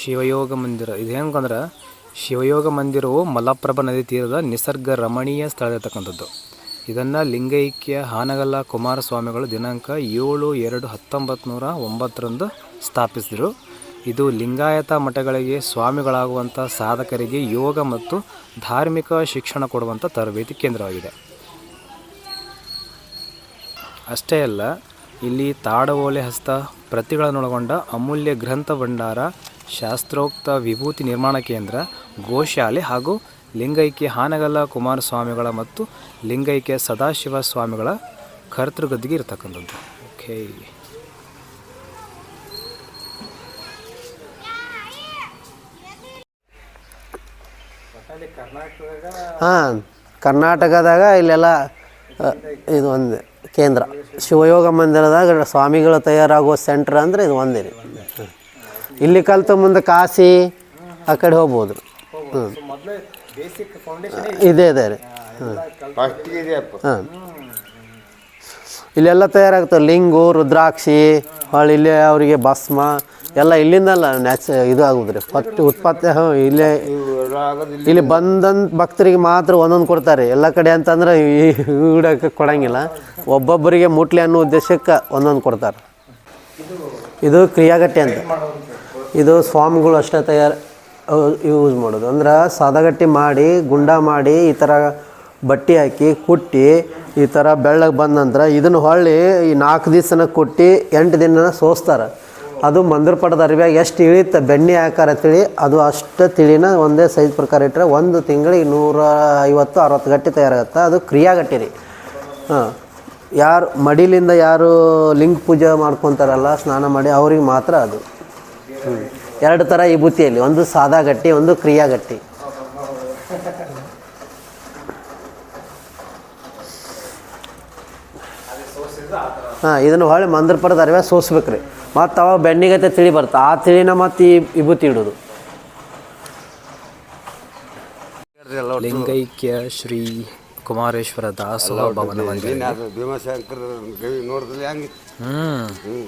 ಶಿವಯೋಗ ಮಂದಿರ. ಇದು ಹೆಂಗಂದ್ರೆ ಶಿವಯೋಗ ಮಂದಿರವು ಮಲಪ್ರಭಾ ನದಿ ತೀರದ ನಿಸರ್ಗ ರಮಣೀಯ ಸ್ಥಳದಿರ್ತಕ್ಕಂಥದ್ದು ಇದನ್ನು ಲಿಂಗೈಕ್ಯ ಹಾನಗಲ್ಲ ಕುಮಾರಸ್ವಾಮಿಗಳು ದಿನಾಂಕ ಏಳು ಎರಡು ಹತ್ತೊಂಬತ್ತು ನೂರ ಒಂಬತ್ತರಂದು ಸ್ಥಾಪಿಸಿದರು. ಇದು ಲಿಂಗಾಯತ ಮಠಗಳಿಗೆ ಸ್ವಾಮಿಗಳಾಗುವಂಥ ಸಾಧಕರಿಗೆ ಯೋಗ ಮತ್ತು ಧಾರ್ಮಿಕ ಶಿಕ್ಷಣ ಕೊಡುವಂಥ ತರಬೇತಿ ಕೇಂದ್ರವಾಗಿದೆ. ಅಷ್ಟೇ ಅಲ್ಲ, ಇಲ್ಲಿ ತಾಡವೋಲೆ ಹಸ್ತ ಪ್ರತಿಗಳನ್ನೊಳಗೊಂಡ ಅಮೂಲ್ಯ ಗ್ರಂಥ ಭಂಡಾರ ಶಾಸ್ತ್ರೋಕ್ತ ವಿಭೂತಿ ನಿರ್ಮಾಣ ಕೇಂದ್ರ, ಗೋಶಾಲೆ ಹಾಗೂ ಲಿಂಗೈಕ್ಯ ಹಾನಗಲ್ಲ ಕುಮಾರಸ್ವಾಮಿಗಳ ಮತ್ತು ಲಿಂಗೈಕ್ಯ ಸದಾಶಿವ ಸ್ವಾಮಿಗಳ ಕರ್ತೃಗದ್ದಿಗೆ ಇರತಕ್ಕಂಥದ್ದು. ಓಕೆ. ಹಾಂ, ಕರ್ನಾಟಕದಾಗ ಇಲ್ಲೆಲ್ಲ ಇದು ಒಂದು ಕೇಂದ್ರ. ಶಿವಯೋಗ ಮಂದಿರದಾಗ ಸ್ವಾಮಿಗಳು ತಯಾರಾಗುವ ಸೆಂಟ್ರ್ ಅಂದರೆ ಇದು ಒಂದೇ. ಇಲ್ಲಿ ಕಲ್ತು ಮುಂದೆ ಕಾಸಿ ಆ ಕಡೆ ಹೋಗ್ಬೋದು. ಹ್ಞೂ ಇದೇ ಇದೆ ರೀ. ಹಾಂ ಇಲ್ಲೆಲ್ಲ ತಯಾರಾಗ್ತವೆ ಲಿಂಗು ರುದ್ರಾಕ್ಷಿ ಹೊಳ್ಳಿ ಇಲ್ಲೇ ಅವರಿಗೆ ಭಸ್ಮ ಎಲ್ಲ ಇಲ್ಲಿಂದಲ್ಲ ನ್ಯಾಚ ಇದು ಆಗುದ್ರಿ ರೀ. ಫಸ್ಟ್ ಉತ್ಪತ್ತಿ ಹಾಂ ಇಲ್ಲೇ ಇಲ್ಲಿ ಬಂದಂಥ ಬಂದಂತ ಭಕ್ತರಿಗೆ ಮಾತ್ರ ಒಂದೊಂದು ಕೊಡ್ತಾರೆ. ಎಲ್ಲ ಕಡೆ ಅಂತಂದ್ರೆ ಇಡಕ್ಕೆ ಕೊಡಂಗಿಲ್ಲ. ಒಬ್ಬೊಬ್ಬರಿಗೆ ಮುಟ್ಲಿ ಅನ್ನೋ ಉದ್ದೇಶಕ್ಕೆ ಒಂದೊಂದು ಕೊಡ್ತಾರೆ. ಇದು ಕ್ರಿಯಾಗಟ್ಟೆ ಅಂತ. ಇದು ಸ್ವಾಮಿಗಳು ಅಷ್ಟೇ ತಯಾರು ಯೂಸ್ ಮಾಡೋದು. ಅಂದ್ರೆ ಸಾದಗಟ್ಟಿ ಮಾಡಿ, ಗುಂಡ ಮಾಡಿ, ಈ ಥರ ಬಟ್ಟೆ ಹಾಕಿ, ಕುಟ್ಟಿ, ಈ ಥರ ಬೆಳ್ಳಗೆ ಬಂದ ನಂತರ ಇದನ್ನು ಹೊಳ್ಳಿ ಈ ನಾಲ್ಕು ದಿವ್ಸನ ಕುಟ್ಟಿ ಎಂಟು ದಿನ ಸೋಸ್ತಾರೆ. ಅದು ಮಂದ್ರ ಪಟದ ಅರಿವ್ಯಾಗ ಎಷ್ಟು ಇಳಿತ ಬೆಣ್ಣೆ ಆಕಾರ ತಿಳಿ, ಅದು ಅಷ್ಟು ತಿಳಿನ ಒಂದೇ ಸೈಜ್ ಪ್ರಕಾರ ಇಟ್ಟರೆ ಒಂದು ತಿಂಗಳಿಗೆ ನೂರ ಐವತ್ತು, ಅರವತ್ತು ಗಟ್ಟಿ ತಯಾರಾಗುತ್ತೆ. ಅದು ಕ್ರಿಯಾಗಟ್ಟಿ ರೀ. ಹಾಂ. ಯಾರು ಮಡಿಲಿಂದ ಯಾರು ಲಿಂಗ ಪೂಜೆ ಮಾಡ್ಕೊತಾರಲ್ಲ, ಸ್ನಾನ ಮಾಡಿ ಅವ್ರಿಗೆ ಮಾತ್ರ ಅದು. ಎರಡು ಥರ ವಿಭೂತಿಯಲ್ಲಿ ಒಂದು ಸಾದಾ ಗಟ್ಟಿ ಒಂದು ಕ್ರಿಯಾ ಗಟ್ಟಿ. ಹಾಂ ಇದನ್ನು ಹೊಳೆ ಮಂದ್ರ ಪರದ ಅರಿವೆ ಸೋಸ್ಬೇಕು ರೀ ಮತ್ತು ಅವಾಗ ಬೆಣ್ಣಿಗತೆ ತಿಳಿ ಬರ್ತ. ಆ ತಿಳಿನ ಮತ್ತು ಈ ವಿಭೂತಿ ಇಡೋದು. ಲಿಂಗೈಕ್ಯ ಶ್ರೀ ಕುಮಾರೇಶ್ವರ ದಾಸೋಹ ಭವನ ನೋಡಿದ್ರೆ ಹ್ಞೂ